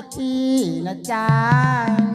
ที่ทีนะจ๊ะ